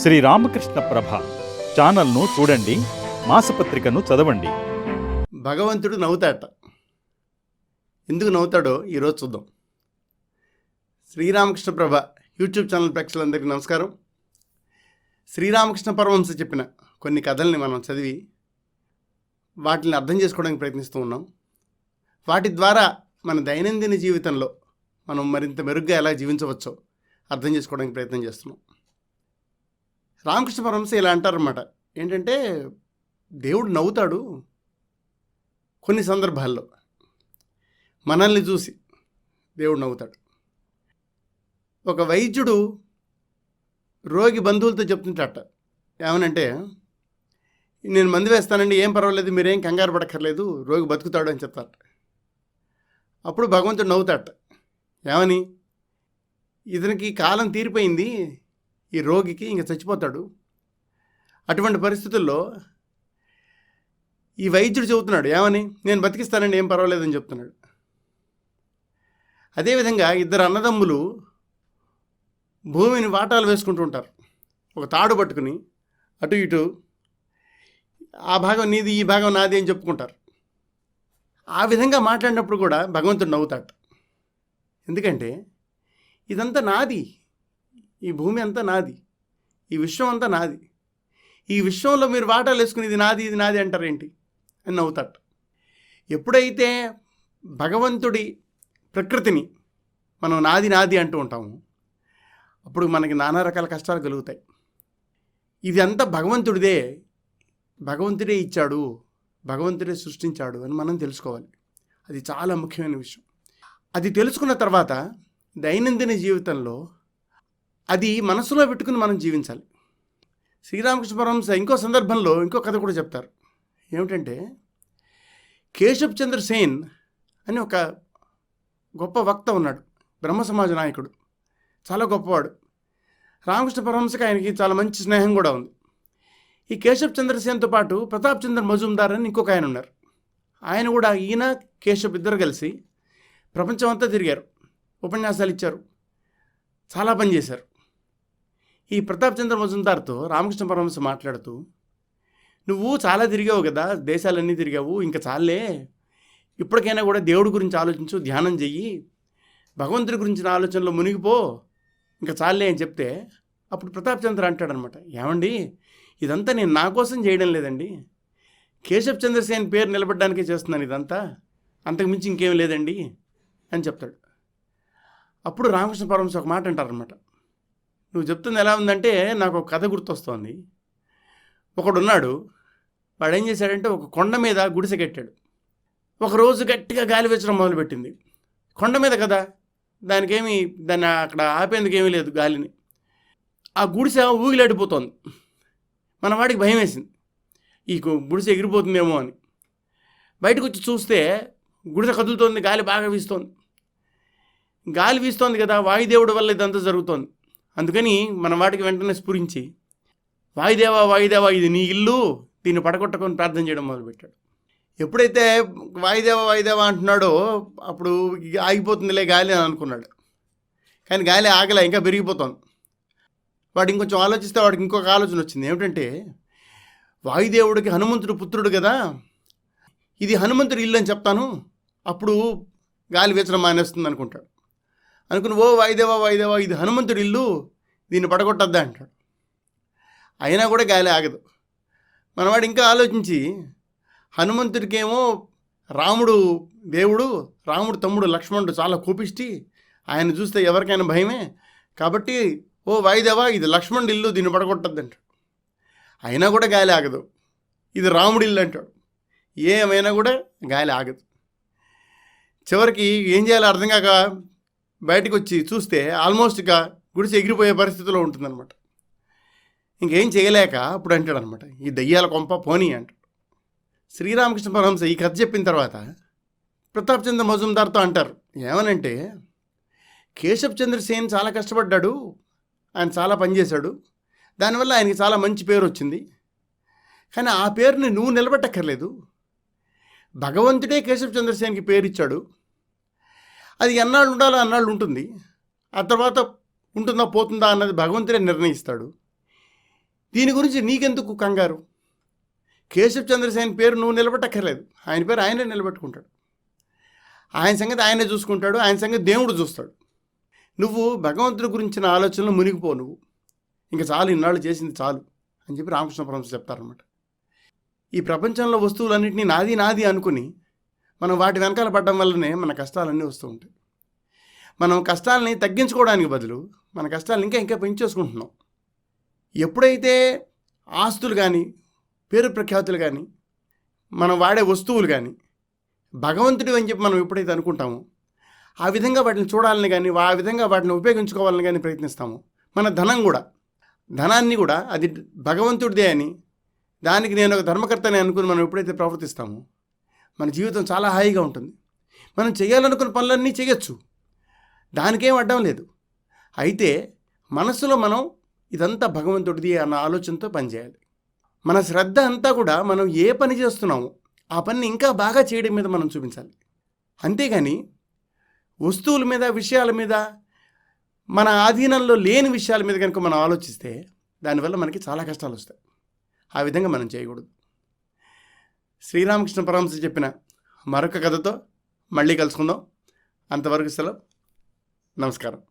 శ్రీ రామకృష్ణ ప్రభ ఛానల్ను చూడండి మాసపత్రికను చదవండి. భగవంతుడు నవ్వుతాడట ఎందుకు నవ్వుతాడో ఈరోజు చూద్దాం. శ్రీరామకృష్ణ ప్రభ యూట్యూబ్ ఛానల్ ప్రేక్షకులందరికీ నమస్కారం. శ్రీరామకృష్ణ పరమహంస చెప్పిన కొన్ని కథల్ని మనం చదివి వాటిని అర్థం చేసుకోవడానికి ప్రయత్నిస్తూ ఉన్నాం. వాటి ద్వారా మన దైనందిన జీవితంలో మనం మరింత మెరుగ్గా ఎలా జీవించవచ్చో అర్థం చేసుకోవడానికి ప్రయత్నం చేస్తున్నాం. రామకృష్ణ పరమహంస ఇలా అంటారన్నమాట. ఏంటంటే దేవుడు నవ్వుతాడు కొన్ని సందర్భాల్లో. మనల్ని చూసి దేవుడు నవ్వుతాడు. ఒక వైద్యుడు రోగి బంధువులతో చెప్తుంటాట ఏమనంటే నేను మందు వేస్తానండి ఏం పర్వాలేదు మీరేం కంగారు పడక్కర్లేదు రోగి బతుకుతాడు అని చెప్తారట. అప్పుడు భగవంతుడు నవ్వుతాట ఏమని? ఇతనికి కాలం తీరిపోయింది ఈ రోగికి ఇంక చచ్చిపోతాడు. అటువంటి పరిస్థితుల్లో ఈ వైద్యుడు చెబుతున్నాడు ఏమని? నేను బతికిస్తానండి ఏం పర్వాలేదని చెప్తున్నాడు. అదేవిధంగా ఇద్దరు అన్నదమ్ములు భూమిని వాటాలు వేసుకుంటూ ఉంటారు. ఒక తాడు పట్టుకుని అటు ఇటు ఆ భాగం నీది ఈ భాగం నాది అని చెప్పుకుంటారు. ఆ విధంగా మాట్లాడినప్పుడు కూడా భగవంతుడు నవ్వుతాడు. ఎందుకంటే ఇదంతా నాది ఈ భూమి అంతా నాది. ఈ విశ్వం అంతా నాది. ఈ విశ్వంలో మీరు వాటాలు వేసుకుని ఇది నాది ఇది నాది అంటారేంటి? అని నవ్వుతాడు. ఎప్పుడైతే భగవంతుడి ప్రకృతిని మనం నాది నాది అంటూ ఉంటాము అప్పుడు మనకి నానా రకాల కష్టాలు కలుగుతాయి. ఇది అంతా భగవంతుడిదే. భగవంతుడే ఇచ్చాడు. భగవంతుడే సృష్టించాడు అని మనం తెలుసుకోవాలి. అది చాలా ముఖ్యమైన విషయం. అది తెలుసుకున్న తర్వాత దైనందిన జీవితంలో అది మనసులో పెట్టుకుని మనం జీవించాలి. శ్రీరామకృష్ణ పరమహంస ఇంకో సందర్భంలో ఇంకో కథ కూడా చెప్తారు. ఏమిటంటే కేశవ్ చంద్ర సేన్ అని ఒక గొప్ప వక్త ఉన్నాడు. బ్రహ్మ సమాజ నాయకుడు. చాలా గొప్పవాడు. రామకృష్ణ పరమహంసకి ఆయనకి చాలా మంచి స్నేహం కూడా ఉంది. ఈ కేశవ్ చంద్రసేన్తో పాటు ప్రతాప్ చంద్ర మజుందార్ అని ఇంకొక ఆయన ఉన్నారు. ఆయన కూడా ఈయన కేశవ్ ఇద్దరు కలిసి ప్రపంచం అంతా తిరిగారు. ఉపన్యాసాలు ఇచ్చారు. చాలా పని చేశారు. ఈ ప్రతాప్ చంద్ర మజుందార్తో రామకృష్ణ పరమహంస మాట్లాడుతూ నువ్వు చాలా తిరిగావు కదా దేశాలన్నీ తిరిగావు ఇంకా చాలే ఇప్పటికైనా కూడా దేవుడి గురించి ఆలోచించు ధ్యానం చెయ్యి. భగవంతుడి గురించిన ఆలోచనలో మునిగిపో ఇంకా చాలే అని చెప్తే అప్పుడు ప్రతాప్ చంద్ర అంటాడనమాట ఏమండి ఇదంతా నేను నా కోసం చేయడం లేదండి. కేశవ్ చంద్రసేన్ పేరు నిలబడడానికే చేస్తున్నాను ఇదంతా. అంతకుమించి ఇంకేం లేదండి అని చెప్తాడు. అప్పుడు రామకృష్ణ పరమశ ఒక మాట అంటారనమాట నువ్వు చెప్తుంది ఎలా ఉందంటే నాకు ఒక కథ గుర్తొస్తోంది. ఒకడున్నాడు వాడు ఏం చేశాడంటే ఒక కొండ మీద గుడిసె కట్టాడు. ఒకరోజు గట్టిగా గాలి వీచడం మొదలుపెట్టింది. కొండ మీద కదా దానికేమి దాన్ని అక్కడ ఆపేందుకు ఏమీ లేదు గాలిని. ఆ గుడిసె ఊగిలాడిపోతోంది మన వాడికి భయం వేసింది ఈ గుడిసె ఎగిరిపోతుందేమో అని. బయటకు వచ్చి చూస్తే గుడిసె కదులుతోంది గాలి బాగా వీస్తోంది. గాలి వీస్తోంది కదా వాయుదేవుడి వల్ల ఇదంతా జరుగుతోంది. అందుకని మన వాటికి వెంటనే స్ఫురించి వాయుదేవా వాయుదేవా ఇది నీ ఇల్లు దీన్ని పడగొట్టకొని ప్రార్థన చేయడం మొదలుపెట్టాడు. ఎప్పుడైతే వాయుదేవ వాయుదేవ అంటున్నాడో అప్పుడు ఆగిపోతుందిలే గాలి అని అనుకున్నాడు. కానీ గాలి ఆగలే ఇంకా పెరిగిపోతుంది వాడు ఇంకొంచెం ఆలోచిస్తే వాడికి ఇంకొక ఆలోచన వచ్చింది. ఏమిటంటే వాయుదేవుడికి హనుమంతుడు పుత్రుడు కదా ఇది హనుమంతుడి ఇల్లు అని చెప్తాను. అప్పుడు గాలి వేచడం మానేస్తుంది అనుకుంటాడు. అనుకుని ఓ వాయిదేవా వాయిదేవా ఇది హనుమంతుడి ఇల్లు దీన్ని పడగొట్టద్దా అంటాడు. అయినా కూడా గాలి ఆగదు. మనవాడు ఇంకా ఆలోచించి హనుమంతుడికేమో రాముడు దేవుడు రాముడు తమ్ముడు లక్ష్మణుడు చాలా కోపిష్టి ఆయన చూస్తే ఎవరికైనా భయమే కాబట్టి ఓ వాయిదేవా ఇది లక్ష్మణుడి ఇల్లు దీన్ని పడగొట్టద్దు అంటాడు. అయినా కూడా గాలి ఆగదు. ఇది రాముడి ఇల్లు అంటాడు. ఏమైనా కూడా గాలి ఆగదు. చివరికి ఏం చేయాలో అర్థం కాక బయటకు వచ్చి చూస్తే ఆల్మోస్ట్ ఇక గుడిసె ఎగిరిపోయే పరిస్థితిలో ఉంటుందన్నమాట. ఇంకేం చేయలేక అప్పుడు అంటాడు అనమాట ఈ దయ్యాల కొంప పోనీ అంటాడు. శ్రీరామకృష్ణ పరహంస ఈ కథ చెప్పిన తర్వాత ప్రతాప్ చంద్ర మజుందార్తో అంటారు ఏమనంటే కేశవ్ చంద్ర సేన్ చాలా కష్టపడ్డాడు ఆయన చాలా పనిచేశాడు దానివల్ల ఆయనకి చాలా మంచి పేరు వచ్చింది కానీ ఆ పేరుని నువ్వు నిలబెట్టక్కర్లేదు. భగవంతుడే కేశవ్ చంద్రసేన్కి పేరు ఇచ్చాడు అది ఎన్నాళ్ళు ఉండాలో అన్నాళ్ళు ఉంటుంది. ఆ తర్వాత ఉంటుందా పోతుందా అన్నది భగవంతుడే నిర్ణయిస్తాడు. దీని గురించి నీకెందుకు కంగారు? కేశవ్ చంద్రసేన్ పేరు నువ్వు నిలబెట్టక్కర్లేదు. ఆయన పేరు ఆయనే నిలబెట్టుకుంటాడు. ఆయన సంగతి ఆయనే చూసుకుంటాడు ఆయన సంగతి దేవుడు చూస్తాడు. నువ్వు భగవంతుడి గురించిన ఆలోచనలు మునిగిపో నువ్వు. ఇంకా చాలు ఇన్నాళ్ళు చేసింది చాలు అని చెప్పి రామకృష్ణ పరమశ చెప్తారనమాట ఈ ప్రపంచంలో వస్తువులన్నింటినీ నాది నాది అనుకుని మనం వాటి వెనకాల పడడం వల్లనే మన కష్టాలన్నీ వస్తూ ఉంటాయి. మనం కష్టాలని తగ్గించుకోవడానికి బదులు మన కష్టాలను ఇంకా ఇంకా పెంచేసుకుంటున్నాం. ఎప్పుడైతే ఆస్తులు కానీ పేరు ప్రఖ్యాతులు కానీ మనం వాడే వస్తువులు కానీ భగవంతుడు అని చెప్పి మనం ఎప్పుడైతే అనుకుంటామో ఆ విధంగా వాటిని చూడాలని కానీ ఆ విధంగా వాటిని ఉపయోగించుకోవాలని కానీ ప్రయత్నిస్తాము మన ధనం కూడా ధనాన్ని కూడా అది భగవంతుడిదే అని దానికి నేను ఒక ధర్మకర్తని అనుకుని మనం ఎప్పుడైతే ప్రవర్తిస్తామో మన జీవితం చాలా హాయిగా ఉంటుంది. మనం చేయాలనుకున్న పనులన్నీ చేయొచ్చు. దానికేం అడ్డం లేదు. అయితే మనసులో మనం ఇదంతా భగవంతుడిది అన్న ఆలోచనతో పనిచేయాలి. మన శ్రద్ధ అంతా కూడా మనం ఏ పని చేస్తున్నామో ఆ పనిని ఇంకా బాగా చేయడం మీద మనం చూపించాలి. అంతేగాని వస్తువుల మీద విషయాల మీద మన ఆధీనంలో లేని విషయాల మీద కనుక మనం ఆలోచిస్తే దానివల్ల మనకి చాలా కష్టాలు వస్తాయి. ఆ విధంగా మనం చేయకూడదు. శ్రీరామకృష్ణ పరమహంస చెప్పిన మరొక కథతో మళ్ళీ కలుసుకుందాం. అంతవరకు సెలవు. నమస్కారం.